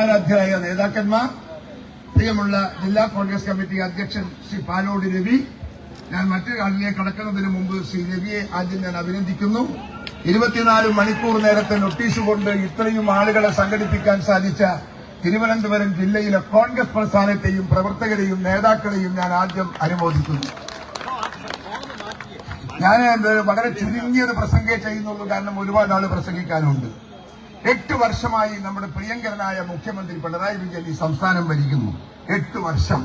ആരാധ്യരായ നേതാക്കന്മാർ പ്രിയമുള്ള ജില്ലാ കോൺഗ്രസ് കമ്മിറ്റി അധ്യക്ഷൻ ശ്രീ പാലോടി രവി ഞാൻ മറ്റു കാലിലേക്ക് കടക്കുന്നതിന് മുമ്പ് ശ്രീ രവിയെ ആദ്യം ഞാൻ അഭിനന്ദിക്കുന്നു. ഇരുപത്തിനാല് മണിക്കൂർ നേരത്തെ നോട്ടീസ് കൊണ്ട് ഇത്രയും ആളുകളെ സംഘടിപ്പിക്കാൻ സാധിച്ച തിരുവനന്തപുരം ജില്ലയിലെ കോൺഗ്രസ് പ്രസ്ഥാനത്തെയും പ്രവർത്തകരെയും നേതാക്കളെയും ഞാൻ ആദ്യം അനുമോദിക്കുന്നു. ഞാൻ വളരെ ചുരുങ്ങിയത് പ്രസംഗേ ചെയ്യുന്നുള്ളൂ. കാരണം ഒരുപാട് ആൾ പ്രസംഗിക്കാനുണ്ട്. എട്ട് വർഷമായി നമ്മുടെ പ്രിയങ്കരനായ മുഖ്യമന്ത്രി പിണറായി വിജയൻ ഈ സംസ്ഥാനം ഭരിക്കുന്നു. എട്ട് വർഷം.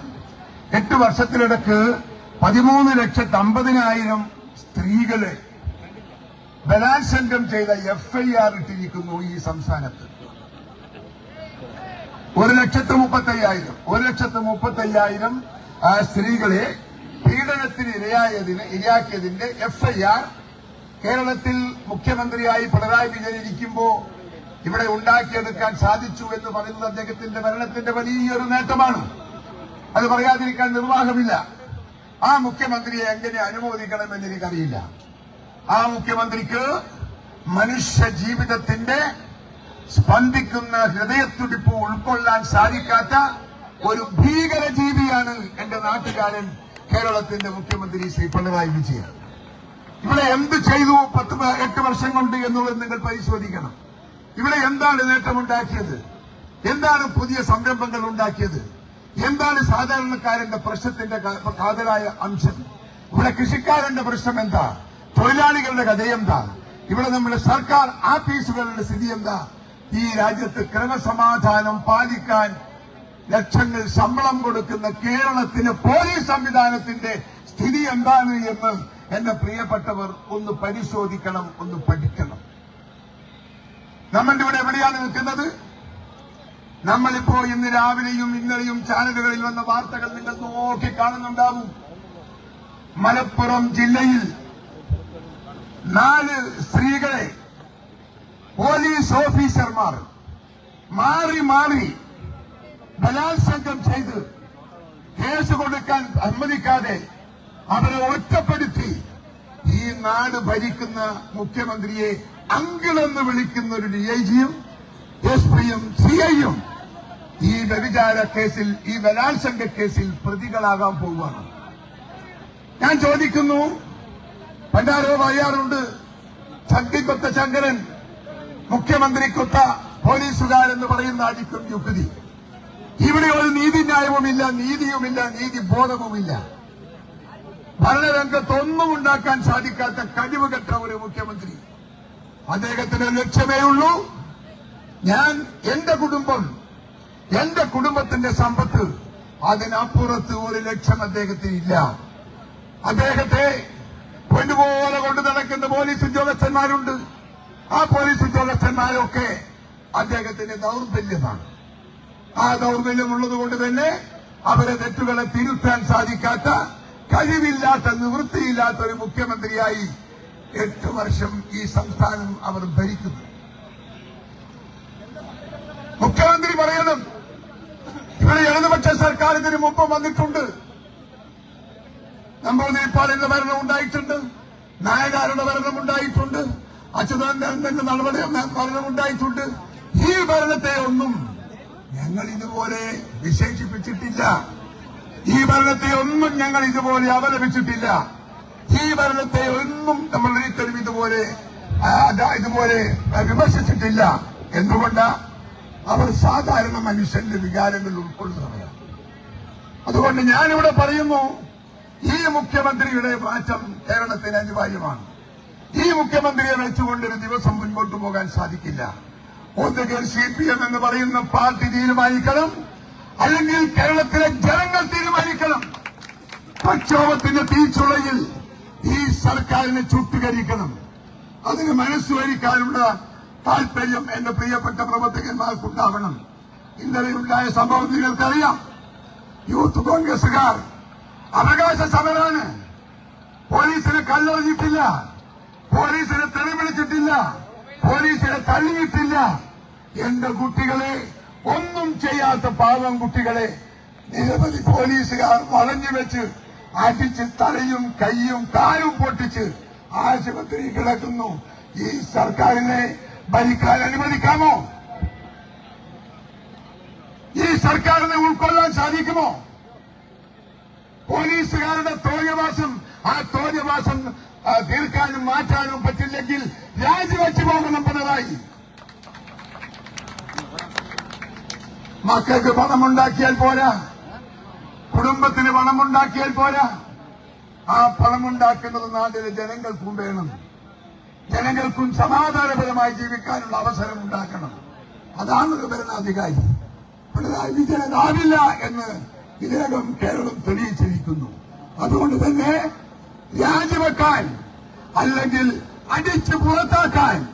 എട്ട് വർഷത്തിനിടക്ക് പതിമൂന്ന് ലക്ഷത്തി അമ്പതിനായിരം സ്ത്രീകളെ ബലാത്സംഗം ചെയ്ത എഫ് ഐ ആർ ഇട്ടിരിക്കുന്നു ഈ സംസ്ഥാനത്ത്. ഒരു ലക്ഷത്തി മുപ്പത്തയ്യായിരം. ഒരു ലക്ഷത്തി മുപ്പത്തയ്യായിരം സ്ത്രീകളെ പീഡനത്തിന് ഇരയായതിന് ഇരയാക്കിയതിന്റെ എഫ് ഐ ആർ കേരളത്തിൽ മുഖ്യമന്ത്രിയായി പിണറായി വിജയൻ ഇരിക്കുമ്പോ ഇവിടെ ഉണ്ടാക്കിയെടുക്കാൻ സാധിച്ചു എന്ന് പറയുന്നത് അദ്ദേഹത്തിന്റെ ഭരണത്തിന്റെ വലിയൊരു നേട്ടമാണ്. അത് പറയാതിരിക്കാൻ നിർവാഹമില്ല. ആ മുഖ്യമന്ത്രിയെ എങ്ങനെ അനുമോദിക്കണമെന്ന് എനിക്കറിയില്ല. ആ മുഖ്യമന്ത്രിക്ക് മനുഷ്യ ജീവിതത്തിന്റെ സ്പന്ദിക്കുന്ന ഹൃദയത്തുടിപ്പ് ഉൾക്കൊള്ളാൻ സാധിക്കാത്ത ഒരു ഭീകര ജീവിയാണ് എന്റെ നാട്ടുകാരൻ കേരളത്തിന്റെ മുഖ്യമന്ത്രി ശ്രീ പിണറായി വിജയൻ. ഇവിടെ എന്ത് ചെയ്തു പത്ത് എട്ട് വർഷം കൊണ്ട് എന്നുള്ളത് നിങ്ങൾ പരിശോധിക്കണം. ഇവിടെ എന്താണ് നേട്ടമുണ്ടാക്കിയത്? എന്താണ് പുതിയ സംരംഭങ്ങൾ ഉണ്ടാക്കിയത്? എന്താണ് സാധാരണക്കാരന്റെ പ്രശ്നത്തിന്റെ കാതലായ അംശം? ഇവിടെ കൃഷിക്കാരന്റെ പ്രശ്നം എന്താ? തൊഴിലാളികളുടെ കഥ എന്താ? ഇവിടെ നമ്മുടെ സർക്കാർ ആഫീസുകളുടെ സ്ഥിതി എന്താ? ഈ രാജ്യത്ത് ക്രമസമാധാനം പാലിക്കാൻ ലക്ഷങ്ങൾ ശമ്പളം കൊടുക്കുന്ന കേരളത്തിന് പോലീസ് സംവിധാനത്തിന്റെ സ്ഥിതി എന്താണ് എന്ന് എന്റെ പ്രിയപ്പെട്ടവർ ഒന്ന് പരിശോധിക്കണം ഒന്ന് പഠിക്കണം. നമ്മൾ ഇവിടെ എവിടെയാണ് നിൽക്കുന്നത്? നമ്മളിപ്പോ ഇന്ന് രാവിലെയും ഇന്നലെയും ചാനലുകളിൽ വന്ന വാർത്തകൾ നിങ്ങൾ നോക്കി കാണുന്നുണ്ടാവും മലപ്പുറം ജില്ലയിൽ നാല് സ്ത്രീകളെ പോലീസ് ഓഫീസർമാർ മാറി മാറി ബലാത്സംഗം ചെയ്ത് കേസ് കൊടുക്കാൻ അനുവദിക്കാതെ അവരെ ഒറ്റപ്പെടുത്തി ഈ നാട് ഭരിക്കുന്ന മുഖ്യമന്ത്രിയെ അങ്കിളെന്ന് വിളിക്കുന്ന ഒരു ഡി ഐ ജിയും എസ് പിയും സി ഐയും ഈ വ്യഭിചാര കേസിൽ ഈ ബലാത്സംഗ കേസിൽ പ്രതികളാകാൻ പോവുകയാണ്. ഞാൻ ചോദിക്കുന്നു പണ്ടാരോ പറയാറുണ്ട് ചങ്കിക്കൊത്ത ശങ്കരൻ മുഖ്യമന്ത്രിക്കൊത്ത പോലീസുകാരെന്ന് പറയുന്ന അടിക്കും യുക്തി. ഇവിടെ ഒരു നീതിന്യായവുമില്ല നീതിയുമില്ല നീതി ബോധവുമില്ല. ഭരണരംഗത്തൊന്നും ഉണ്ടാക്കാൻ സാധിക്കാത്ത കഴിവുകെട്ട ഒരു മുഖ്യമന്ത്രി. അദ്ദേഹത്തിന് ലക്ഷ്യമേ ഉള്ളൂ. ഞാൻ എന്റെ കുടുംബം എന്റെ കുടുംബത്തിന്റെ സമ്പത്ത് അതിനപ്പുറത്ത് ഒരു ലക്ഷ്യം അദ്ദേഹത്തിന് ഇല്ല. അദ്ദേഹത്തെ പൊന്നുപോലെ കൊണ്ടു നടക്കുന്ന പോലീസ് ഉദ്യോഗസ്ഥന്മാരുണ്ട്. ആ പോലീസ് ഉദ്യോഗസ്ഥന്മാരൊക്കെ അദ്ദേഹത്തിന്റെ ദൗർബല്യമാണ്. ആ ദൗർബല്യം ഉള്ളതുകൊണ്ട് തന്നെ അവരെ തെറ്റുകളെ തിരുത്താൻ സാധിക്കാത്ത കഴിവില്ലാത്ത നിവൃത്തിയില്ലാത്ത ഒരു മുഖ്യമന്ത്രിയായി എട്ട് വർഷം ഈ സംസ്ഥാനം അവർ ഭരിക്കുന്നു. മുഖ്യമന്ത്രി പറയണം ഇവിടെ ഇടതുപക്ഷ സർക്കാർ ഇതിന് മുമ്പ് വന്നിട്ടുണ്ട്. നമ്പൂതിരിപ്പാടിന്റെ ഭരണം ഉണ്ടായിട്ടുണ്ട് നായകാരുടെ ഭരണം ഉണ്ടായിട്ടുണ്ട് അച്യുതാനന്ദന്റെ നടപടി ഭരണം ഉണ്ടായിട്ടുണ്ട്. ഈ ഭരണത്തെ ഒന്നും ഞങ്ങൾ ഇതുപോലെ വിശേഷിപ്പിച്ചിട്ടില്ല. ഈ ഭരണത്തെ ഒന്നും ഞങ്ങൾ ഇതുപോലെ അപലപിച്ചിട്ടില്ല. ഈ ഭരണത്തെ ഒന്നും നമ്മൾ ഒരിക്കലും ഇതുപോലെ ഇതുപോലെ വിമർശിച്ചിട്ടില്ല. എന്തുകൊണ്ട്? അവർ സാധാരണ മനുഷ്യന്റെ വികാരങ്ങൾ ഉൾക്കൊള്ളുന്നവരാണ് അതുകൊണ്ട് ഞാനിവിടെ പറയുന്നു ഈ മുഖ്യമന്ത്രിയുടെ മാറ്റം കേരളത്തിന് അനിവാര്യമാണ്. ഈ മുഖ്യമന്ത്രിയെ വെച്ചുകൊണ്ട് ഒരു ദിവസം മുൻപോട്ട് പോകാൻ സാധിക്കില്ല. ഒന്നുകിൽ സി പി എം എന്ന് പറയുന്ന പാർട്ടി തീരുമാനിക്കണം അല്ലെങ്കിൽ കേരളത്തിലെ ജനങ്ങൾ തീരുമാനിക്കണം. പ്രക്ഷോഭത്തിന്റെ തീച്ചുളയിൽ ഈ സർക്കാരിനെ ചുട്ടുകരിക്കണം. അതിന് മനസ്സുവരിക്കാനുള്ള താല്പര്യം എന്റെ പ്രിയപ്പെട്ട പ്രവർത്തകന്മാർക്കുണ്ടാവണം ഇന്നലെ ഉണ്ടായ സംഭവം നിങ്ങൾക്കറിയാം. യൂത്ത് കോൺഗ്രസുകാർ അവകാശ സമരാണ്. പോലീസിനെ കല്ലെറിഞ്ഞിട്ടില്ല. പോലീസിനെ തെളിവിളിച്ചിട്ടില്ല പോലീസിനെ തള്ളിയിട്ടില്ല. എന്റെ കുട്ടികളെ ഒന്നും ചെയ്യാത്ത പാവം കുട്ടികളെ നിരവധി പോലീസുകാർ വളഞ്ഞു വെച്ച് അടിച്ച് തലയും കൈയും കാലും പൊട്ടിച്ച് ആശുപത്രി കിടക്കുന്നു. ഈ സർക്കാരിനെ ഭരിക്കാൻ അനുവദിക്കാമോ? ഈ സർക്കാരിനെ ഉൾക്കൊള്ളാൻ സാധിക്കുമോ? പോലീസുകാരുടെ തോന്നിയവാസം ആ തോന്നിയവാസം തീർക്കാനും മാറ്റാനും പറ്റില്ലെങ്കിൽ രാജിവെച്ചു പോകണം പിണറായി. മക്കൾക്ക് പണമുണ്ടാക്കിയാൽ പോരാ. കുടുംബത്തിന് പണമുണ്ടാക്കിയാൽ പോരാ. ആ പണമുണ്ടാക്കുന്നത് നാട്ടിലെ ജനങ്ങൾക്കും വേണം. ജനങ്ങൾക്കും സമാധാനപരമായി ജീവിക്കാനുള്ള അവസരം ഉണ്ടാക്കണം. അതാണ് ഒരു ഭരണാധികാരി. പിണറായി വിജയനാവില്ല എന്ന് ഇതിനകം കേരളം തെളിയിച്ചിരിക്കുന്നു. അതുകൊണ്ട് തന്നെ രാജിവെക്കാൻ അല്ലെങ്കിൽ അടിച്ചു പുറത്താക്കാൻ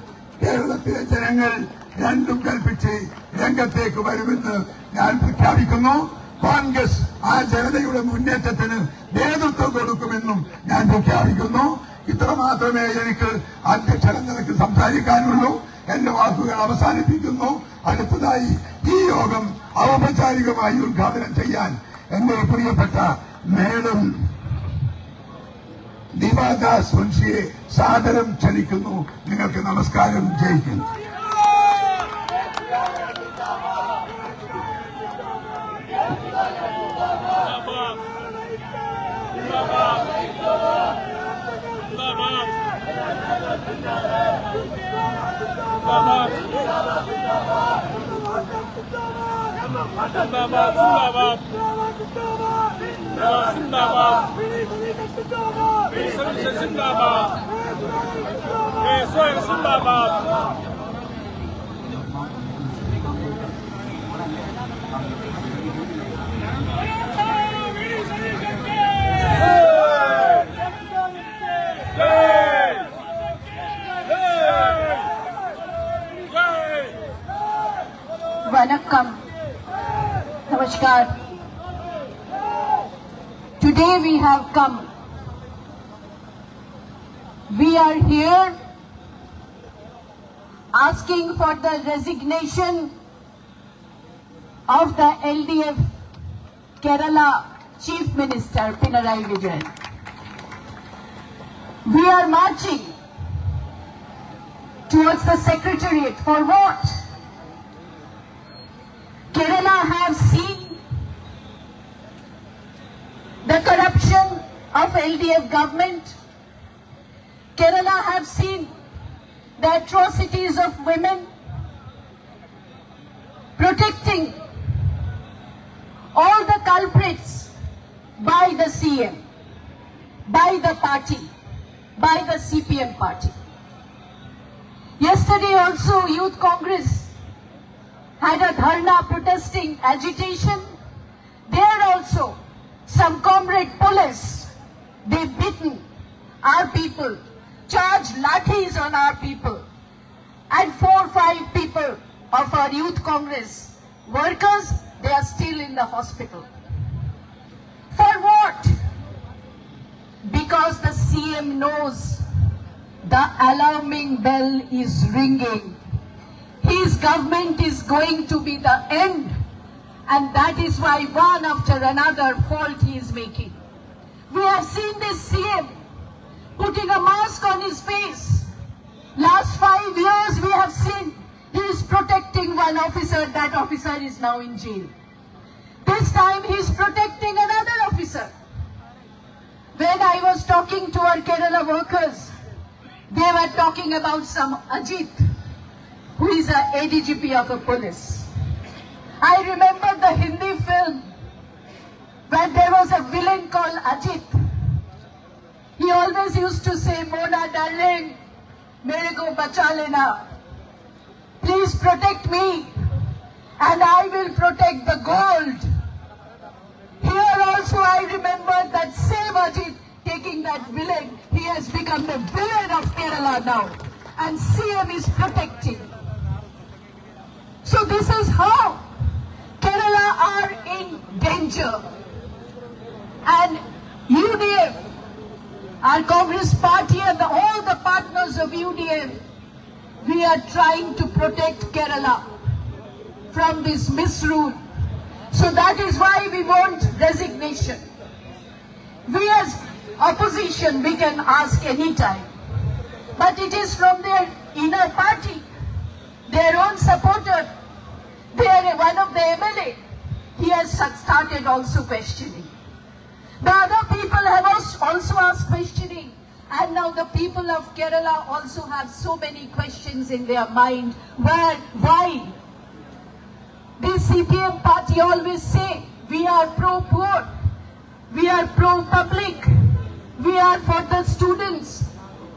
കേരളത്തിലെ ജനങ്ങൾ രണ്ടും കൽപ്പിച്ച് രംഗത്തേക്ക് വരുമെന്ന് ഞാൻ പ്രഖ്യാപിക്കുന്നു. കോൺഗ്രസ് ആ ജനതയുടെ മുന്നേറ്റത്തിന് നേതൃത്വം കൊടുക്കുമെന്നും ഞാൻ പ്രഖ്യാപിക്കുന്നു. ഇത്ര മാത്രമേ എനിക്ക് അധ്യക്ഷ നിലയ്ക്ക് സംസാരിക്കാനുള്ളൂ. എന്റെ വാക്കുകൾ അവസാനിപ്പിക്കുന്നു. അടുത്തതായി ഈ യോഗം ഔപചാരികമായി ഉദ്ഘാടനം ചെയ്യാൻ എന്റെ പ്രിയപ്പെട്ട മേഡം ദിവാദാസ് മുൻഷിയെ സാദരം ക്ഷണിക്കുന്നു. നിങ്ങൾക്ക് നമസ്കാരം. ജയിക്കുന്നു Hey! Vanakkam. Namaskar. Today we have come. We are here asking for the resignation of the LDF Kerala Chief Minister Pinarayi Vijayan. We are marching towards the Secretariat for what? Kerala have seen the corruption of LDF government. Kerala have seen the atrocities of women, protecting all the culprits by the CM, by the party, by the CPM party. Yesterday also Youth Congress had a dharna protesting agitation. There also, some comrade police, they beaten our people, charged lathis on our people, and four or five people of our youth congress workers, they are still in the hospital. For what? Because the CM knows the alarming bell is ringing government is going to be the end and that is why one after another fault he is making. We have seen this CM putting a mask on his face. Last five years we have seen he is protecting one officer, that officer is now in jail. This time he is protecting another officer. When I was talking to our Kerala workers, they were talking about some Ajit who is an ADGP of the police. I remember the Hindi film when there was a villain called Ajit. He always used to say, Mona darling, mere ko bacha lena. Please protect me and I will protect the gold. Here also I remember that same Ajit taking that villain. He has become the villain of Kerala now. And CM is protecting. So this is how Kerala are in danger. And UDF, our Congress party and the, all the partners of UDF, we are trying to protect Kerala from this misrule. So that is why we want resignation. We as opposition, we can ask any time. But it is from their inner party, their own supporter. They are one of the MLA. He has started also questioning. The other people have also asked questioning. And now the people of Kerala also have so many questions in their mind. Where, why? This CPM party always say, we are pro-poor, we are pro-public, we are for the students,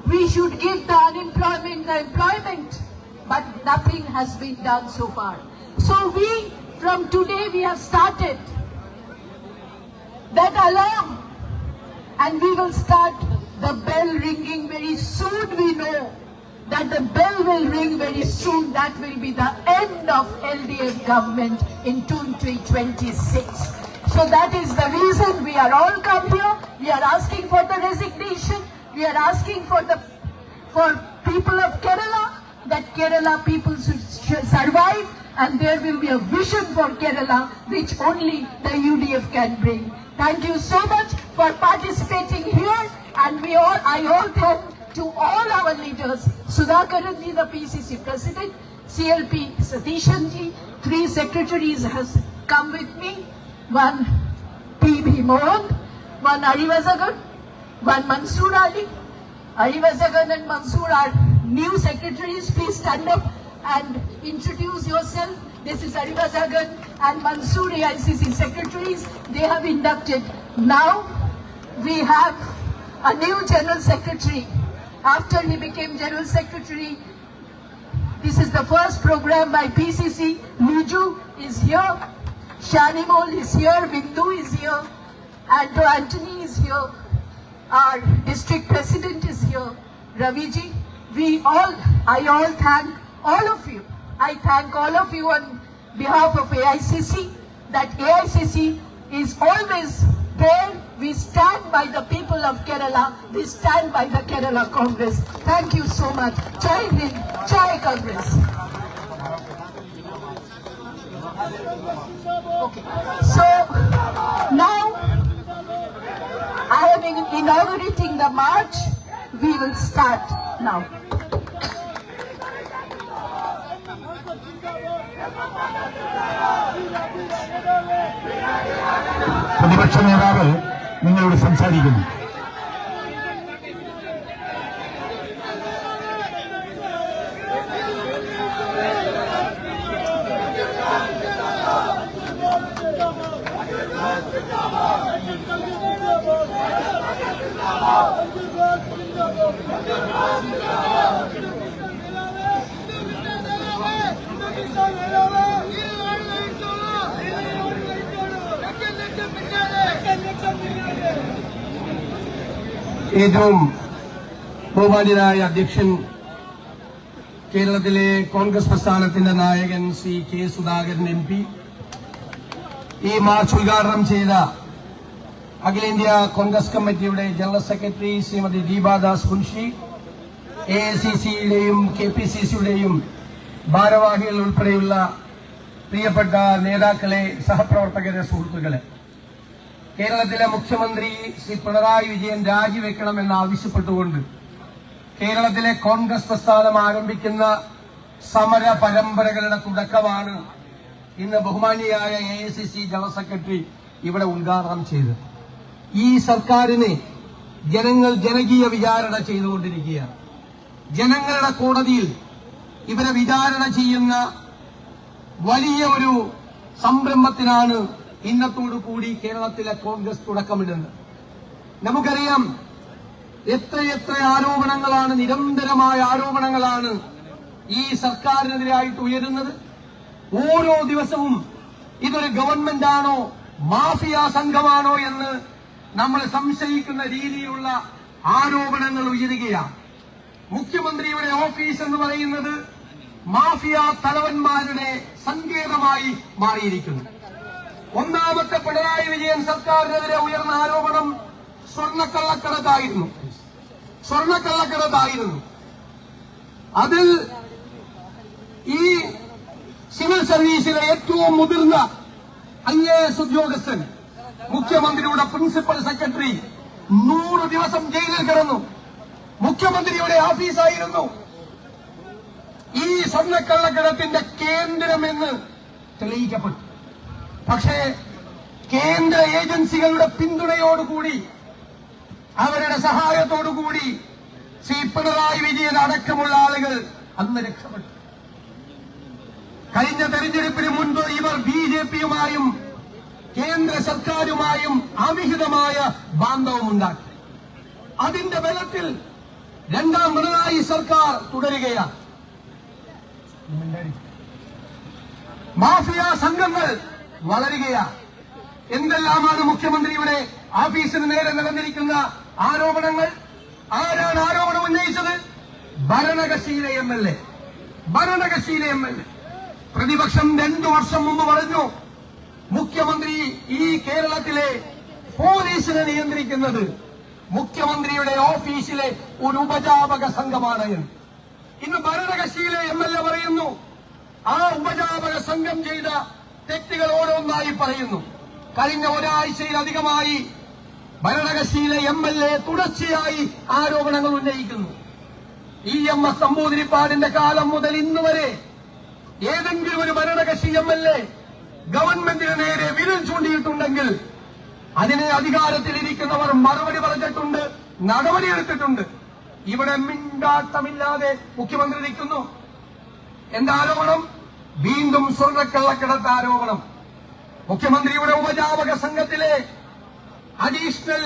we should give the unemployment the employment. But nothing has been done so far. So we, from today, we have started. That alarm. And we will start the bell ringing very soon. We know that the bell will ring very soon. That will be the end of LDF government in 2026 so that is the reason we are all come here. We are asking for the resignation. We are asking for the for people of Kerala that Kerala people should, survive and there will be a vision for Kerala which only the UDF can bring. Thank you so much for participating here and we all, I all thank to all our leaders, Sudhakaran ji, the PCC president, CLP Satishan ji, three secretaries has come with me, one P.B. Mohan, one Arivasagan, one Mansoor Ali, Arivasagan and Mansoor are new secretaries. Please stand up and introduce yourself. This is Arivasagan and Mansoor AICC secretaries. They have inducted. Now we have a new general secretary. After he became general secretary, this is the first program by PCC. Niju is here. Shanimol is here. Bindu is here. Andrew Anthony is here. Our district president is here. Raviji, we all, I all thank all of you. I thank all of you on behalf of AICC that AICC is always there. We stand by the people of Kerala. We stand by the Kerala Congress. Thank you so much. Jai Hind, Jai Congress. Okay. So now I am inaugurating the march. We will start now. പ്രതിപക്ഷ നേതാവ് നിങ്ങളോട് സംസാരിക്കുന്നു ഏറ്റവും ബഹുമാന്യനായ അധ്യക്ഷൻ കേരളത്തിലെ കോൺഗ്രസ് പ്രസ്ഥാനത്തിന്റെ നായകൻ C K Sudhakaran M P. ഈ മാർച്ച് ഉദ്ഘാടനം ചെയ്ത അഖിലേന്ത്യാ കോൺഗ്രസ് കമ്മിറ്റിയുടെ general secretary Shrimati Deepa Das Munshi A I C സിയുടെയും K P C സിയുടെയും ഭാരവാഹികൾ ഉൾപ്പെടെയുള്ള പ്രിയപ്പെട്ട നേതാക്കളെ സഹപ്രവർത്തകരെ സുഹൃത്തുക്കളെ. കേരളത്തിലെ മുഖ്യമന്ത്രി ശ്രീ പിണറായി വിജയൻ രാജിവെക്കണമെന്ന് ആവശ്യപ്പെട്ടുകൊണ്ട് കേരളത്തിലെ കോൺഗ്രസ് പ്രസ്ഥാനം ആരംഭിക്കുന്ന സമര പരമ്പരകളുടെ തുടക്കമാണ് ഇന്ന് ബഹുമാനിയായ A I C C general secretary ഇവിടെ ഉദ്ഘാടനം ചെയ്തത്. ഈ സർക്കാരിനെ ജനങ്ങൾ ജനകീയ വിചാരണ ചെയ്തുകൊണ്ടിരിക്കുകയാണ്. ജനങ്ങളുടെ കോടതിയിൽ ഇവരെ വിചാരണ ചെയ്യുന്ന വലിയ ഒരു സംരംഭത്തിനാണ് കൂടി കേരളത്തിലെ കോൺഗ്രസ് തുടക്കമിടുന്നത്. നമുക്കറിയാം എത്രയെത്ര ആരോപണങ്ങളാണ് നിരന്തരമായ ആരോപണങ്ങളാണ് ഈ സർക്കാരിനെതിരായിട്ട് ഉയരുന്നത്. ഓരോ ദിവസവും ഇതൊരു ഗവൺമെന്റാണോ മാഫിയ സംഘമാണോ എന്ന് നമ്മൾ സംശയിക്കുന്ന രീതിയിലുള്ള ആരോപണങ്ങൾ ഉയരുകയാണ്. മുഖ്യമന്ത്രിയുടെ ഓഫീസ് എന്ന് പറയുന്നത് മാഫിയ തലവന്മാരുടെ സങ്കേതമായി മാറിയിരിക്കുന്നു. ഒന്നാമത്തെ പിണറായി വിജയൻ സർക്കാരിനെതിരെ ഉയർന്ന ആരോപണം സ്വർണക്കള്ളക്കടത്തായിരുന്നു. സ്വർണക്കള്ളക്കടത്തായിരുന്നു. അതിൽ ഈ സിവിൽ സർവീസിലെ ഏറ്റവും മുതിർന്ന ഐ എ എസ് ഉദ്യോഗസ്ഥൻ മുഖ്യമന്ത്രിയുടെ പ്രിൻസിപ്പൽ സെക്രട്ടറി നൂറ് ദിവസം ജയിലിൽ കിടന്നു. മുഖ്യമന്ത്രിയുടെ ഓഫീസായിരുന്നു. ഈ സ്വർണക്കള്ളക്കടത്തിന്റെ കേന്ദ്രമെന്ന് തെളിയിക്കപ്പെട്ടു. പക്ഷേ കേന്ദ്ര ഏജൻസികളുടെ പിന്തുണയോടുകൂടി അവരുടെ സഹായത്തോടുകൂടി ശ്രീ പിണറായി വിജയൻ അടക്കമുള്ള ആളുകൾ അന്ന് രക്ഷപ്പെട്ടു. കഴിഞ്ഞ തെരഞ്ഞെടുപ്പിന് മുൻപ് ഇവർ ബി ജെ പിയുമായും കേന്ദ്ര സർക്കാരുമായും അവിഹിതമായ ബാന്ധവമുണ്ടാക്കി. അതിന്റെ ബലത്തിൽ രണ്ടാം പിണറായി സർക്കാർ തുടരുകയാണ്. മാഫിയ സംഘങ്ങൾ വളരുകയാണ് എന്തെല്ലാമാണ് മുഖ്യമന്ത്രിയുടെ ഓഫീസിന് നേരെ നടന്നിരിക്കുന്ന ആരോപണങ്ങൾ? ആരാണ് ആരോപണം ഉന്നയിച്ചത്? ഭരണകക്ഷിയിലെ എം എൽ എ. ഭരണകക്ഷിയിലെ എം എൽ എ. പ്രതിപക്ഷം രണ്ടു വർഷം മുമ്പ് പറഞ്ഞു മുഖ്യമന്ത്രി ഈ കേരളത്തിലെ പോലീസിനെ നിയന്ത്രിക്കുന്നത് മുഖ്യമന്ത്രിയുടെ ഓഫീസിലെ ഒരു ഉപജാപക സംഘമാണ് എന്ന്. ഇന്ന് ഭരണകക്ഷിയിലെ എം എൽ എ പറയുന്നു ആ ഉപജാപക സംഘം ചെയ്ത തെറ്റുകൾ ഓരോന്നായി പറയുന്നു. കഴിഞ്ഞ ഒരാഴ്ചയിലധികമായി ഭരണകക്ഷിയിലെ എം എൽ എ തുടർച്ചയായി ആരോപണങ്ങൾ ഉന്നയിക്കുന്നു. ഇ എം എസ് നമ്പൂതിരിപ്പാടിന്റെ കാലം മുതൽ ഇന്ന് വരെ ഏതെങ്കിലും ഒരു ഭരണകക്ഷി എം എൽ എ ഗവൺമെന്റിന് നേരെ വിരൽ ചൂണ്ടിയിട്ടുണ്ടെങ്കിൽ അതിനെ അധികാരത്തിലിരിക്കുന്നവർ മറുപടി പറഞ്ഞിട്ടുണ്ട് നടപടിയെടുത്തിട്ടുണ്ട് ഇവിടെ മിണ്ടാട്ടമില്ലാതെ മുഖ്യമന്ത്രി നിൽക്കുന്നു. എന്താ ആരോപണം? വീണ്ടും സ്വർണക്കള്ളക്കടത്ത് ആരോപണം. മുഖ്യമന്ത്രിയുടെ ഉപജാപക സംഘത്തിലെ അഡീഷണൽ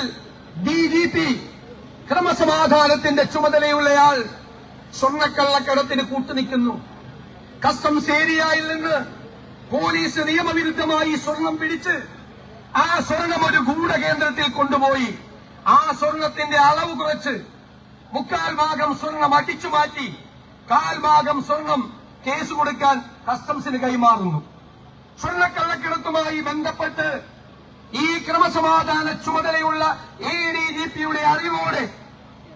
ഡി ജി പി ക്രമസമാധാനത്തിന്റെ ചുമതലയുള്ളയാൾ സ്വർണക്കള്ളക്കടത്തിന് കൂട്ടുനിൽക്കുന്നു. കസ്റ്റംസ് ഏരിയയിൽ നിന്ന് പോലീസ് നിയമവിരുദ്ധമായി സ്വർണം പിടിച്ച് ആ സ്വർണം ഒരു ഗൂഢകേന്ദ്രത്തിൽ കൊണ്ടുപോയി. ആ സ്വർണത്തിന്റെ അളവ് കുറച്ച് മുക്കാൽ ഭാഗം സ്വർണം അടിച്ചു മാറ്റി കാൽ ഭാഗം സ്വർണം കേസ് കൊടുക്കാൻ കസ്റ്റംസിന് കൈമാറുന്നു. സ്വർണക്കള്ളക്കിടത്തുമായി ബന്ധപ്പെട്ട് ഈ ക്രമസമാധാന ചുമതലയുള്ള എ ഡി ജി പിയുടെ അറിവോടെ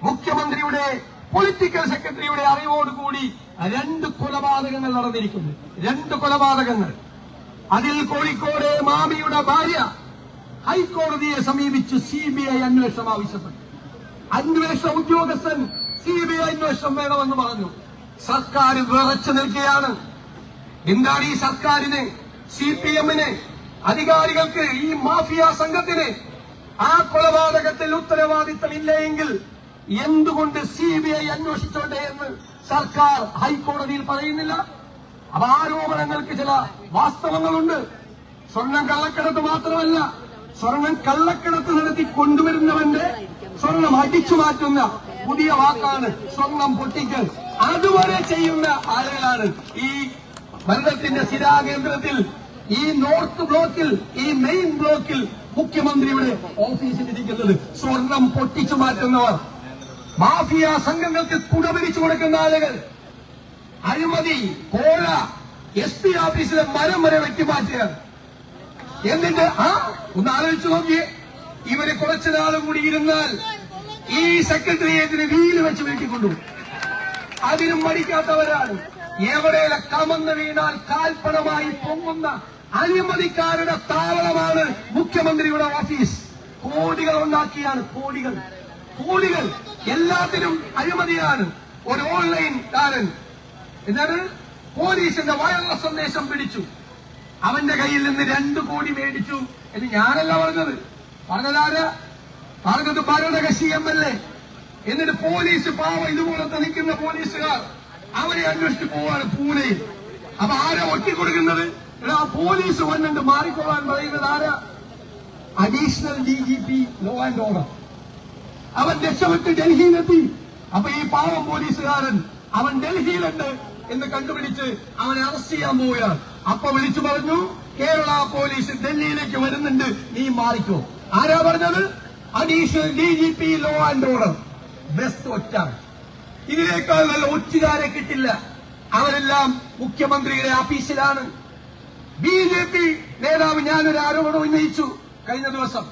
മുഖ്യമന്ത്രിയുടെ പൊളിറ്റിക്കൽ സെക്രട്ടറിയുടെ അറിവോടുകൂടി രണ്ട് കൊലപാതകങ്ങൾ നടന്നിരിക്കുന്നു. രണ്ട് കൊലപാതകങ്ങൾ. അതിൽ കോഴിക്കോട് മാമിയുടെ ഭാര്യ ഹൈക്കോടതിയെ സമീപിച്ച് സി ബി ഐ അന്വേഷണം ആവശ്യപ്പെട്ടു. അന്വേഷണ ഉദ്യോഗസ്ഥൻ സി ബി ഐ അന്വേഷണം വേണമെന്ന് പറഞ്ഞു. സർക്കാർ വിറച്ചു നിൽക്കുകയാണ്. എന്താണ് ഈ സർക്കാരിന് സി പി എമ്മിന് അധികാരികൾക്ക് ഈ മാഫിയ സംഘത്തിന് ആ കൊലപാതകത്തിൽ ഉത്തരവാദിത്തമില്ല എങ്കിൽ എന്തുകൊണ്ട് സി ബി ഐ അന്വേഷിച്ചോട്ടെ എന്ന് സർക്കാർ ഹൈക്കോടതിയിൽ പറയുന്നില്ല? അപ്പൊ ആരോപണങ്ങൾക്ക് ചില വാസ്തവങ്ങളുണ്ട്. സ്വർണം കള്ളക്കടത്ത് മാത്രമല്ല സ്വർണം കള്ളക്കടത്ത് നടത്തി കൊണ്ടുവരുന്നവന്റെ സ്വർണം അടിച്ചു മാറ്റുന്ന പുതിയ വാക്കാണ് സ്വർണം പൊട്ടിക്കൽ. അതുവരെ ചെയ്യുന്ന ആളുകളാണ് ഈ ഭരണത്തിന്റെ സ്ഥിരാകേന്ദ്രത്തിൽ ഈ നോർത്ത് ബ്ലോക്കിൽ ഈ മെയിൻ ബ്ലോക്കിൽ മുഖ്യമന്ത്രിയുടെ ഓഫീസിൽ ഇരിക്കുന്നത്. സ്വർണം പൊട്ടിച്ചു മാറ്റുന്നവർ മാഫിയ സംഘങ്ങൾക്ക് കുടപിടിച്ചു കൊടുക്കുന്ന ആളുകൾ. അഴിമതി കോഴ എസ് പി ഓഫീസിലെ മരം വരെ വെട്ടി മാറ്റുക എന്നിട്ട് ആ ഒന്ന് ആലോചിച്ചു നോക്കിയേ. ഇവർ കുറച്ചു നാളും കൂടി ഇരുന്നാൽ ഈ സെക്രട്ടേറിയറ്റിന് വീൽ വെച്ച് വീട്ടിക്കൊണ്ടുപോകും അതിനും മടിക്കാത്തവരാണ് എവിടെയുള്ള കമന്ന് വീണാൽ കാൽപ്പണമായി പൊങ്ങുന്ന അഴിമതിക്കാരുടെ താവളമാണ് മുഖ്യമന്ത്രിയുടെ ഓഫീസ്. കോടികൾ ഉണ്ടാക്കിയാണ് കോടികൾ. കോടികൾ എല്ലാത്തിനും അഴിമതിയാണ്. ഒരു ഓൺലൈൻ കാരൻ. എന്നാണ് പോലീസിന്റെ വയർലെസ് സന്ദേശം പിടിച്ചു. അവന്റെ കയ്യിൽ നിന്ന് രണ്ടു കോടി മേടിച്ചു എന്ന് ഞാനല്ല പറഞ്ഞത്. പറഞ്ഞതാര്? പറഞ്ഞത് ഭരണകക്ഷി എം എൽ എ. എന്നിട്ട് പോലീസ് പാവം ഇതുപോലത്തെ നിൽക്കുന്ന പോലീസുകാർ അവരെ അന്വേഷിച്ച് പോവാണ് പൂനെയിൽ. അപ്പൊ ആരാ ഒറ്റിക്കൊടുക്കുന്നത്? എടാ പോലീസ് വന്നിട്ട് മാറിക്കൊള്ളാൻ പറയുന്നത് ആരാ? Additional D G P law and order അവൻ രക്ഷപ്പെട്ട് ഡൽഹിയിലെത്തി. അപ്പൊ ഈ പാവം പോലീസുകാരൻ അവൻ ഡൽഹിയിലുണ്ട് എന്ന് കണ്ടുപിടിച്ച് അവനെ അറസ്റ്റ് ചെയ്യാൻ പോവുകയാണ്. അപ്പൊ വിളിച്ചു പറഞ്ഞു കേരള പോലീസ് ഡൽഹിയിലേക്ക് വരുന്നുണ്ട് നീ മാറിക്കോ. ആരാ പറഞ്ഞത്? Additional D G P law and order best ഒറ്റ ഇതിനേക്കാൾ നല്ല ഒറ്റുകാരെ കിട്ടില്ല. അവരെല്ലാം മുഖ്യമന്ത്രിയുടെ ആഫീസിലാണ്. ബി ജെ പി നേതാവ് ഞാനൊരു ആരോപണം ഉന്നയിച്ചു കഴിഞ്ഞ ദിവസം.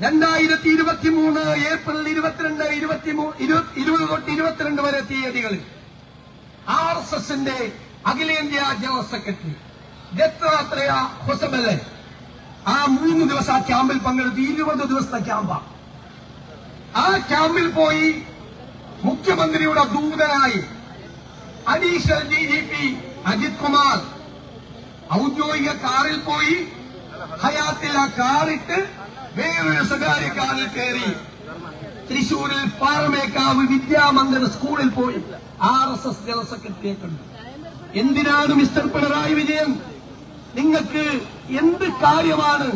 രണ്ടായിരത്തി ഇരുപത്തിമൂന്ന് ഏപ്രിൽ ഇരുപത്തിരണ്ട് ഇരുപത്തി ഇരുപത് തൊട്ട് ഇരുപത്തിരണ്ട് വരെ തീയതികളിൽ ആർ എസ് എസിന്റെ അഖിലേന്ത്യാ ജനറൽ സെക്രട്ടറി ദത്താത്രേയ ഹൊസബലെ ആ മൂന്ന് ദിവസം ആ ക്യാമ്പിൽ പങ്കെടുത്ത് ഇരുപത് ദിവസത്തെ ക്യാമ്പാ ആ ക്യാമ്പിൽ പോയി മുഖ്യമന്ത്രിയുടെ ദൂതനായി additional D G P Ajith Kumar ഔദ്യോഗിക കാറിൽ പോയി ഹയാത്തിൽ ആ കാറിട്ട് വേറൊരു സ്വകാര്യ കാറിൽ കയറി. തൃശൂരിൽ പാറമേക്കാവ് വിദ്യാമന്ദിര സ്കൂളിൽ പോയി ആർ എസ് എസ് ജനറൽ സെക്രട്ടറിയെ കണ്ടു. എന്തിനാണ് മിസ്റ്റർ പിണറായി വിജയൻ? നിങ്ങൾക്ക് എന്ത് കാര്യമാണ്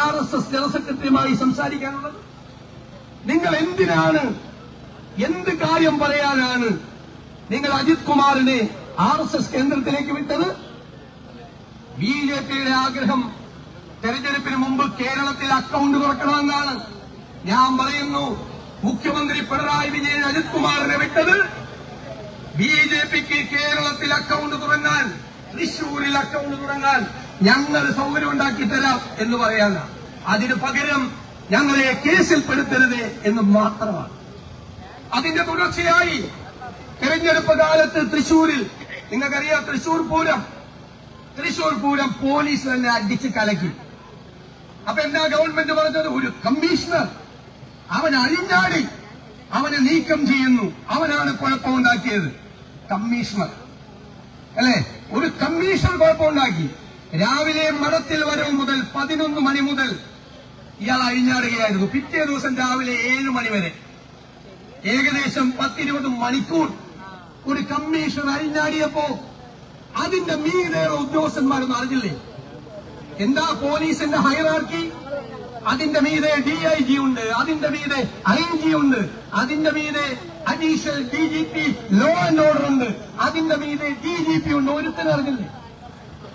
ആർ എസ് എസ് ജനറൽ സെക്രട്ടറിയുമായി സംസാരിക്കാനുള്ളത്? നിങ്ങൾ എന്തിനാണ്? എന്ത് കാര്യം പറയാനാണ്? നിങ്ങൾ അജിത് കുമാറിനെ ആർ എസ് എസ് കേന്ദ്രത്തിലേക്ക് വിട്ടത്? ബി ജെ പിയുടെ ആഗ്രഹം തെരഞ്ഞെടുപ്പിന് മുമ്പ് കേരളത്തിൽ അക്കൌണ്ട് തുറക്കണമെന്നാണ്. ഞാൻ പറയുന്നു മുഖ്യമന്ത്രി പിണറായി വിജയൻ അജിത് കുമാറിനെ വിട്ടത്? ബി ജെ പിക്ക് കേരളത്തിൽ അക്കൌണ്ട് തുടങ്ങാൻ തൃശൂരിൽ അക്കൌണ്ട് തുടങ്ങാൻ ഞങ്ങൾ സൗകര്യം ഉണ്ടാക്കി തരാം എന്ന് പറയാനാണ്. അതിന് പകരം ഞങ്ങളെ കേസിൽ പെടുത്തരുത് എന്ന് മാത്രമാണ്. അതിന്റെ തുടർച്ചയായി തെരഞ്ഞെടുപ്പ് കാലത്ത് തൃശൂരിൽ നിങ്ങൾക്കറിയാം തൃശൂർ പൂരം തൃശൂർ പൂരം പോലീസ് തന്നെ അടിച്ച് കലക്കി. അപ്പൊ എന്താ ഗവൺമെന്റ് പറഞ്ഞത്? ഒരു കമ്മീഷണർ അവൻ അഴിഞ്ഞാടി അവനെ നീക്കം ചെയ്യുന്നു. അവനാണ് കുഴപ്പമുണ്ടാക്കിയത്. കമ്മീഷണർ അല്ലെ? ഒരു കമ്മീഷണർ കുഴപ്പമുണ്ടാക്കി. രാവിലെ മഠത്തിൽ വരവ് മുതൽ പതിനൊന്ന് മണി മുതൽ ഇയാൾ അഴിഞ്ഞാടുകയായിരുന്നു. പിറ്റേ ദിവസം രാവിലെ ഏഴ് മണിവരെ ഏകദേശം പത്തിരുപത് മണിക്കൂർ ഒരു കമ്മീഷൻ അഴിഞ്ഞാടിയപ്പോ അതിന്റെ മീതേറെ ഉദ്യോഗസ്ഥന്മാരൊന്നും അറിഞ്ഞില്ലേ? എന്താ പോലീസിന്റെ ഹൈറാർക്കി? അതിന്റെ മീതെ ഡി ഐ ജി ഉണ്ട് അതിന്റെ മീതെ ഐ ജി ഉണ്ട് അതിന്റെ മീതെ additional D G P law and order ഉണ്ട് അതിന്റെ മീതെ ഡി ജി പി ഉണ്ട്. ഒരുത്തനറിഞ്ഞില്ലേ?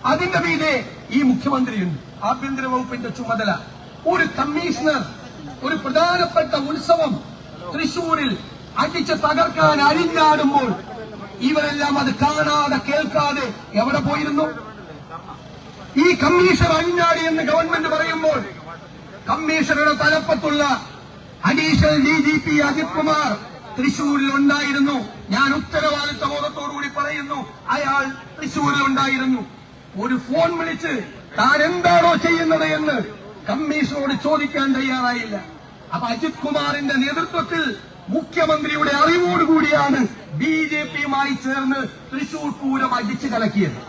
അതിന്റെ മീതെ ഈ മുഖ്യമന്ത്രിയുണ്ട്. ആഭ്യന്തര വകുപ്പിന്റെ ചുമതല. ഒരു കമ്മീഷണർ ഒരു പ്രധാനപ്പെട്ട ഉത്സവം തൃശൂരിൽ അടിച്ച് തകർക്കാൻ അരിഞ്ഞാടുമ്പോൾ ഇവരെല്ലാം അത് കാണാതെ കേൾക്കാതെ എവിടെ പോയിരുന്നു? ഈ കമ്മീഷണർ അരിഞ്ഞാടി എന്ന് ഗവൺമെന്റ് പറയുമ്പോൾ കമ്മീഷണറുടെ തലപ്പത്തുള്ള additional D G P Ajith Kumar തൃശൂരിൽ ഉണ്ടായിരുന്നു. ഞാൻ ഉത്തരവാദിത്ത ബോധത്തോടുകൂടി പറയുന്നു അയാൾ തൃശൂരിൽ ഉണ്ടായിരുന്നു. ഒരു ഫോൺ വിളിച്ച് താൻ എന്താണോ ചെയ്യുന്നത് എന്ന് കമ്മീഷണറോട് ചോദിക്കാൻ തയ്യാറായില്ല. അപ്പൊ അജിത് കുമാറിന്റെ നേതൃത്വത്തിൽ മുഖ്യമന്ത്രിയുടെ അറിവോടുകൂടിയാണ് ബി ജെ പിയുമായി ചേർന്ന് തൃശൂർ പൂരം അടിച്ചു കലക്കിയത്.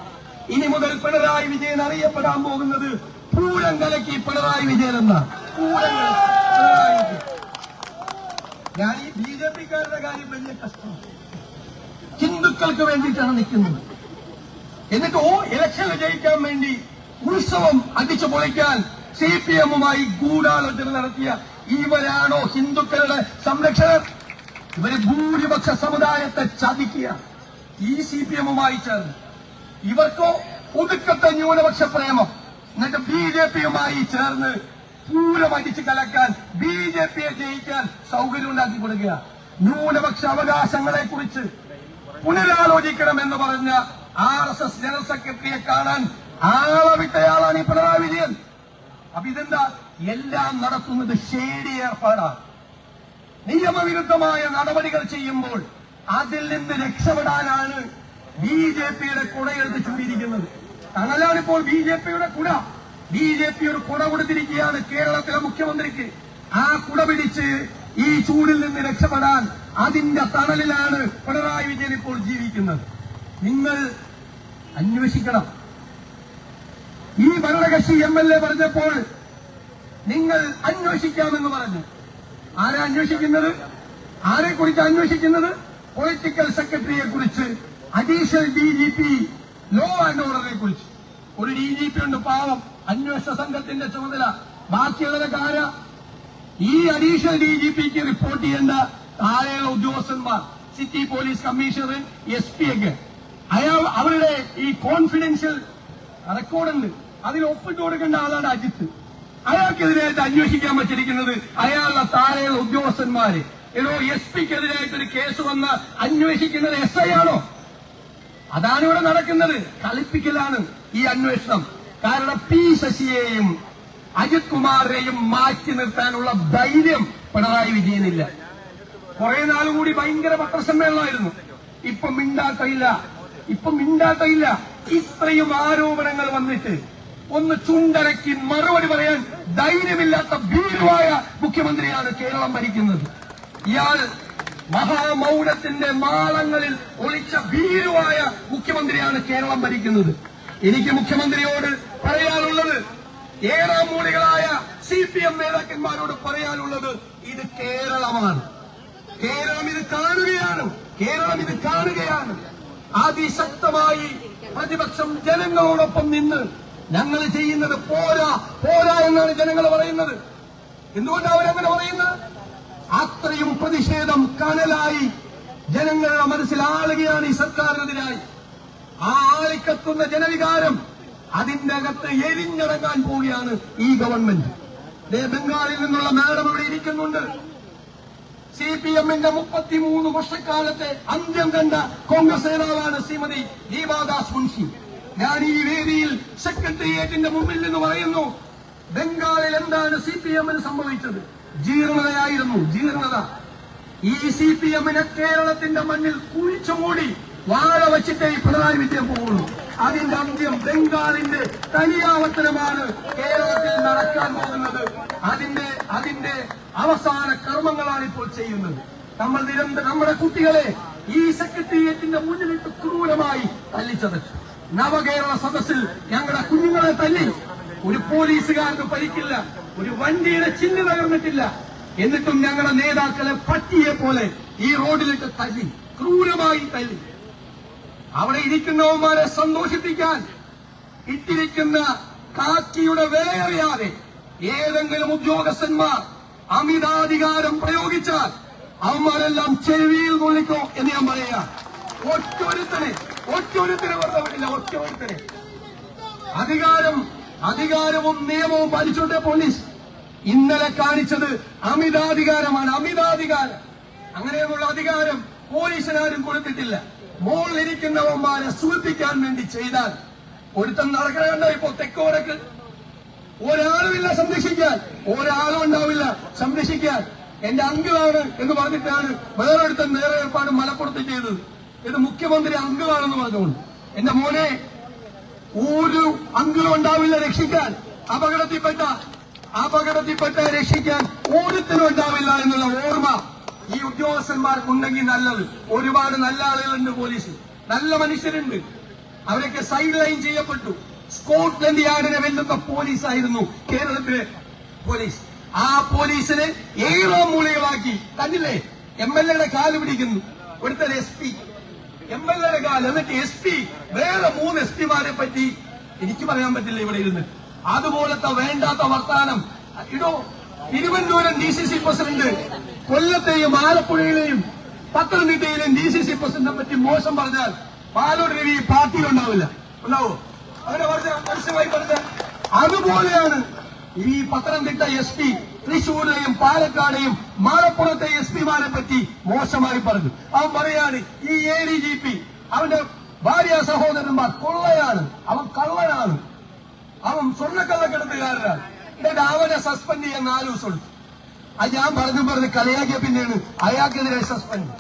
ഇനി മുതൽ പിണറായി വിജയൻ അറിയപ്പെടാൻ പോകുന്നത് പൂരം കലക്കി പിണറായി വിജയൻ എന്നാണ്. പൂരം. ഞാൻ ഈ ബി ജെ പിക്കാരുടെ കാര്യം വലിയ കഷ്ടമാണ് ഹിന്ദുക്കൾക്ക് വേണ്ടിയിട്ടാണ് നിൽക്കുന്നത്. എന്നിട്ട് ഓ ഇലക്ഷൻ ജയിക്കാൻ വേണ്ടി ഉത്സവം അടിച്ചു പൊളിക്കാൻ സി പി എമ്മുമായി ഗൂഢാലോചന നടത്തിയ ഇവരാണോ ഹിന്ദുക്കളുടെ സംരക്ഷകർ? ഇവർ ഭൂരിപക്ഷ സമുദായത്തെ ചതിക്കുക ഈ സി പി എമ്മുമായി ചേർന്ന് ഇവർക്കോ ഒതുക്കത്തെ ന്യൂനപക്ഷ പ്രേമം. എന്നിട്ട് ബി ജെ പിയുമായി ചേർന്ന് പൂരം അടിച്ചു കലക്കാൻ ബി ജെ പിയെ ജയിക്കാൻ സൗകര്യം ഉണ്ടാക്കി കൊടുക്കുക. ന്യൂനപക്ഷ അവകാശങ്ങളെ കുറിച്ച് പുനരാലോചിക്കണമെന്ന് പറഞ്ഞ ആർ എസ് എസ് ജനറൽ സെക്രട്ടറിയെ കാണാൻ ആളവിട്ടയാളാണ് ഈ പിണറായി വിജയൻ. അപ്പൊ ഇതെന്താ? എല്ലാം നടത്തുന്നത് ഷേഡി ഏർപ്പാടാണ്. നിയമവിരുദ്ധമായ നടപടികൾ ചെയ്യുമ്പോൾ അതിൽ നിന്ന് രക്ഷപ്പെടാനാണ് ബി ജെ പിയുടെ കുടയെടുത്ത് ചൂണ്ടിയിരിക്കുന്നത്. തണലാണ് ഇപ്പോൾ ബി ജെ പിയുടെ കുട. ബി ജെ പി ഒരു കുട കൊടുത്തിരിക്കുകയാണ് കേരളത്തിലെ മുഖ്യമന്ത്രിക്ക്. ആ കുട പിടിച്ച് ഈ ചൂടിൽ നിന്ന് രക്ഷപ്പെടാൻ അതിന്റെ തണലിലാണ് പിണറായി വിജയൻ ഇപ്പോൾ ജീവിക്കുന്നത്. നിങ്ങൾ അന്വേഷിക്കണം. ഈ ഭരണകക്ഷി എം എൽ എ പറഞ്ഞപ്പോൾ നിങ്ങൾ അന്വേഷിക്കാമെന്ന് പറഞ്ഞു. ആരാ അന്വേഷിക്കുന്നത്? ആരെക്കുറിച്ച് അന്വേഷിക്കുന്നത്? പൊളിറ്റിക്കൽ സെക്രട്ടറിയെ കുറിച്ച് additional D G P law and ഓർഡറിനെ കുറിച്ച്. ഒരു ഡി ജി പി ഉണ്ട് പാവം. അന്വേഷണ സംഘത്തിന്റെ ചുമതല. ബാക്കിയുള്ളതൊക്കെ ആരാ? ഈ അഡീഷണൽ ഡി ജി പിക്ക് റിപ്പോർട്ട് ചെയ്യേണ്ട താഴെയുള്ള ഉദ്യോഗസ്ഥന്മാർ. City police commissioner S P ഒക്കെ അയാൾ അവരുടെ ഈ കോൺഫിഡൻഷ്യൽ റെക്കോർഡുണ്ട്. അതിൽ ഒപ്പിട്ട് കൊടുക്കേണ്ട ആളാണ് അജിത്ത്. അയാൾക്കെതിരായിട്ട് അന്വേഷിക്കാൻ പറ്റിയിരിക്കുന്നത് അയാളുടെ താഴെയുള്ള ഉദ്യോഗസ്ഥന്മാര്. ഏതോ എസ് പിക്കെതിരായിട്ട് ഒരു കേസ് വന്ന് അന്വേഷിക്കുന്നത് എസ് ഐ ആണോ അതാണ് ഇവിടെ നടക്കുന്നത്. കളിപ്പിക്കലാണ് ഈ അന്വേഷണം. കാരണം പി ശശിയെയും അജിത് കുമാറിനെയും മാറ്റി നിർത്താനുള്ള ധൈര്യം പിണറായി വിജയനില്ല. കുറെ നാളുകൂടി കൂടി ഭയങ്കര പത്രസമ്മേളനമായിരുന്നു. ഇപ്പൊ മിണ്ടാട്ടയില്ല ഇപ്പൊ മിണ്ടാട്ടയില്ല ഇത്രയും ആരോപണങ്ങൾ വന്നിട്ട് ഒന്ന് ചുണ്ടരക്കി മറുപടി പറയാൻ ധൈര്യമില്ലാത്ത ഭീരുവായ മുഖ്യമന്ത്രിയാണ് കേരളം ഭരിക്കുന്നത്. ഇയാൾ മഹാമൗനത്തിന്റെ മാളങ്ങളിൽ ഒളിച്ച ഭീരുവായ മുഖ്യമന്ത്രിയാണ് കേരളം ഭരിക്കുന്നത്. എനിക്ക് മുഖ്യമന്ത്രിയോട് പറയാനുള്ളത് ഏറാം മൂളികളായ സി പി എം നേതാക്കന്മാരോട് പറയാനുള്ളത് ഇത് കേരളമാണ്. കേരളം ഇത് കാണുകയാണ്. കേരളം ഇത് കാണുകയാണ്. അതിശക്തമായി പ്രതിപക്ഷം ജനങ്ങളോടൊപ്പം നിന്ന് ഞങ്ങൾ ചെയ്യുന്നത് പോരാ പോരാ എന്നാണ് ജനങ്ങൾ പറയുന്നത്. എന്തുകൊണ്ടാണ് അവരങ്ങനെ പറയുന്നത്? അത്രയും പ്രതിഷേധം കനലായി ജനങ്ങളുടെ മനസ്സിൽ ആളുകയാണ് ഈ സർക്കാരിനെതിരായി. ആ ആളിക്കത്തുന്ന ജനവികാരം അതിന്റെ അകത്ത് എരിഞ്ഞടങ്ങാൻ പോവുകയാണ് ഈ ഗവൺമെന്റ്. ബംഗാളിൽ നിന്നുള്ള മാഡം ഇവിടെ ഇരിക്കുന്നുണ്ട്. സി പി എമ്മിന്റെ മുപ്പത്തിമൂന്ന് വർഷക്കാലത്തെ അന്ത്യം കണ്ട കോൺഗ്രസ് നേതാവാണ് ശ്രീമതി ദീപാദാസ് മുൻഷി. ഞാൻ ഈ വേദിയിൽ സെക്രട്ടേറിയറ്റിന്റെ മുമ്പിൽ നിന്ന് പറയുന്നു ബംഗാളിൽ എന്താണ് സി പി എമ്മിന് സംഭവിച്ചത്? ജീർണതയായിരുന്നു ജീർണത. ഈ സി പി എമ്മിനെ കേരളത്തിന്റെ മണ്ണിൽ കുഴിച്ചു മൂടി വാഴ വച്ചിട്ടേ ഈ പിണറായി വിജയൻ പോകുള്ളൂ. അതിന്റെ അന്ത്യം ബംഗാളിന്റെ തനിയാവർത്തനമാണ് കേരളത്തിൽ നടക്കാൻ പോകുന്നത്. അതിന്റെ അതിന്റെ അവസാന കർമ്മങ്ങളാണ് ഇപ്പോൾ ചെയ്യുന്നത്. നമ്മൾ നിരന്തരം നമ്മുടെ കുട്ടികളെ ഈ സെക്രട്ടേറിയറ്റിന്റെ മുന്നിലിട്ട് ക്രൂരമായി തല്ലിച്ചത്. നവകേരള സദസ്സിൽ ഞങ്ങളുടെ കുഞ്ഞുങ്ങളെ തല്ലി. ഒരു പോലീസുകാരന് പരിക്കില്ല ഒരു വണ്ടിയുടെ ചില്ല് തകർന്നിട്ടില്ല. എന്നിട്ടും ഞങ്ങളുടെ നേതാക്കളെ പട്ടിയെ പോലെ ഈ റോഡിലിട്ട് തല്ലി ക്രൂരമായി തല്ലി. അവിടെ ഇരിക്കുന്നവന്മാരെ സന്തോഷിപ്പിക്കാൻ ഇട്ടിരിക്കുന്ന കാക്കിയുടെ വേറെയാതെ ഏതെങ്കിലും ഉദ്യോഗസ്ഥന്മാർ അമിതാധികാരം പ്രയോഗിച്ചാൽ അവന്മാരെല്ലാം ചെവിയിൽ കൊള്ളിക്കോ എന്ന് ഞാൻ പറയാ ഒറ്റൊരുത്തനെ ഒറ്റൊരുത്തനെ വെറുതെ വിടില്ല ഒറ്റൊരുത്തനെ. അധികാരം അധികാരവും നിയമവും പാലിച്ചോട്ടെ പോലീസ്. ഇന്നലെ കാണിച്ചത് അമിതാധികാരമാണ് അമിതാധികാരം. അങ്ങനെയുള്ള അധികാരം പോലീസിനാരും കൊടുത്തിട്ടില്ല. മുകളിലിരിക്കുന്നവന്മാരെ സൂചിപ്പിക്കാൻ വേണ്ടി ചെയ്താൽ ഒരുത്തം നടക്കണുണ്ടോ ഇപ്പോ തെക്ക് വടക്ക് ഒരാളുമില്ല സംരക്ഷിക്കാൻ. ഒരാളും ഉണ്ടാവില്ല സംരക്ഷിക്കാൻ. എന്റെ അങ്കിളാണ് എന്ന് പറഞ്ഞിട്ടാണ് വേറൊരുത്തൻ നേരെ ഏർപ്പാട് മലപ്പുറത്ത് ചെയ്തത്. ഇത് മുഖ്യമന്ത്രി അങ്കിളാണെന്ന് പറഞ്ഞുകൊണ്ട് എന്റെ മോനെ ഒരു അങ്കിളും ഉണ്ടാവില്ല രക്ഷിക്കാൻ. അപകടത്തിൽപ്പെട്ട അപകടത്തിൽപ്പെട്ട രക്ഷിക്കാൻ ഒരുത്തരും ഉണ്ടാവില്ല എന്നുള്ള ഓർമ്മ ഈ ഉദ്യോഗസ്ഥന്മാർക്കുണ്ടെങ്കിൽ നല്ലത്. ഒരുപാട് നല്ല ആളുകളുണ്ട് പോലീസ് നല്ല മനുഷ്യരുണ്ട്. അവരൊക്കെ സൈഡ് ലൈൻ ചെയ്യപ്പെട്ടു. സ്കോട്ട്ലൻഡ് യാർഡിനെ വെല്ലുന്ന പോലീസായിരുന്നു കേരളത്തിലെ പോലീസ്. ആ പോലീസിനെ ഏഴോ മൂലകളാക്കി കണ്ടില്ലേ? എം എൽ എയുടെ കാൽ പിടിക്കുന്നു. ഒരുത്തൻ എസ് പി. എം എൽ എയുടെ കാൽ. എന്നിട്ട് എസ് പി വേറെ മൂന്ന് എസ് പിമാരെ പറ്റി എനിക്ക് പറയാൻ പറ്റില്ല ഇവിടെ ഇരുന്ന്. അതുപോലത്തെ വേണ്ടാത്ത വർത്താനം. ഇടോ Thiruvananthapuram D C C president കൊല്ലത്തെയും ആലപ്പുഴയിലെയും പത്തനംതിട്ടയിലെയും ഡി സി സി പ്രസിഡന്റിനെ പറ്റി മോശം പറഞ്ഞാൽ പാലോട് രവി ഉണ്ടാവില്ല ഉണ്ടാവോ? അവരെ പറഞ്ഞ പരസ്യമായി പറഞ്ഞ അതുപോലെയാണ് ഈ പത്തനംതിട്ട എസ് പി തൃശൂരിലെയും പാലക്കാടെയും മാലപ്പുറത്തെ എസ് പിമാരെ പറ്റി മോശമായി പറഞ്ഞു. അവൻ പറയാണ് ഈ എ ഡി ജി പി അവന്റെ ഭാര്യ സഹോദരന്മാർ കൊള്ളയാണ്. അവൻ കള്ളനാണ്. അവൻ സ്വർണക്കള്ളക്കെടുത്തുകാരനാണ്. എന്നിട്ട് അവനെ സസ്പെൻഡ് ചെയ്യാൻ നാല് ദിവസം എടുത്തു. അത് ഞാൻ പറഞ്ഞു പറഞ്ഞ് കളിയാക്കിയ പിന്നെയാണ് അയാൾക്കെതിരെ സസ്പെൻഡ്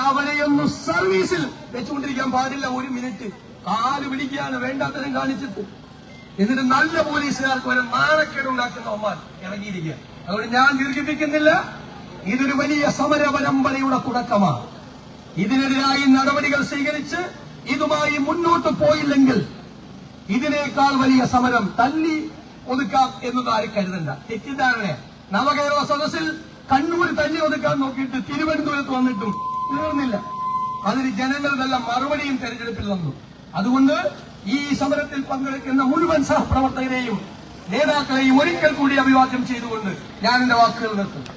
അവനെയൊന്നും സർവീസിൽ വെച്ചുകൊണ്ടിരിക്കാൻ പാടില്ല ഒരു മിനിറ്റ് കാൽ പിടിക്കുകയാണ് വേണ്ടാത്തരം കാണിച്ചിട്ട്. എന്നിട്ട് നല്ല പോലീസുകാർക്ക് വരെ നാണക്കേടുണ്ടാക്കുന്നവന്മാർ ഇറങ്ങിയിരിക്കുക അതുകൊണ്ട് ഞാൻ ദീർഘിപ്പിക്കുന്നില്ല. ഇതൊരു വലിയ സമര പരമ്പരയുടെ തുടക്കമാണ്. ഇതിനെതിരായി നടപടികൾ സ്വീകരിച്ച് ഇതുമായി മുന്നോട്ട് പോയില്ലെങ്കിൽ ഇതിനേക്കാൾ വലിയ സമരം തല്ലി ഒതുക്കാം എന്നതാരും കരുതണ്ട. തെറ്റിദ്ധാരണ നവകേരള സദസ്സിൽ കണ്ണൂർ തന്നെ ഒതുക്കാൻ നോക്കിയിട്ട് തിരുവനന്തപുരത്ത് വന്നിട്ടും തീർന്നില്ല. അതിന് ജനങ്ങൾ നല്ല മറുപടിയും തെരഞ്ഞെടുപ്പിൽ വന്നു. അതുകൊണ്ട് ഈ സമരത്തിൽ പങ്കെടുക്കുന്ന മുഴുവൻ സഹപ്രവർത്തകരെയും നേതാക്കളെയും ഒരിക്കൽ കൂടി അഭിവാദ്യം ചെയ്തുകൊണ്ട് ഞാൻ എന്റെ വാക്കുകൾ നിർത്തുന്നു.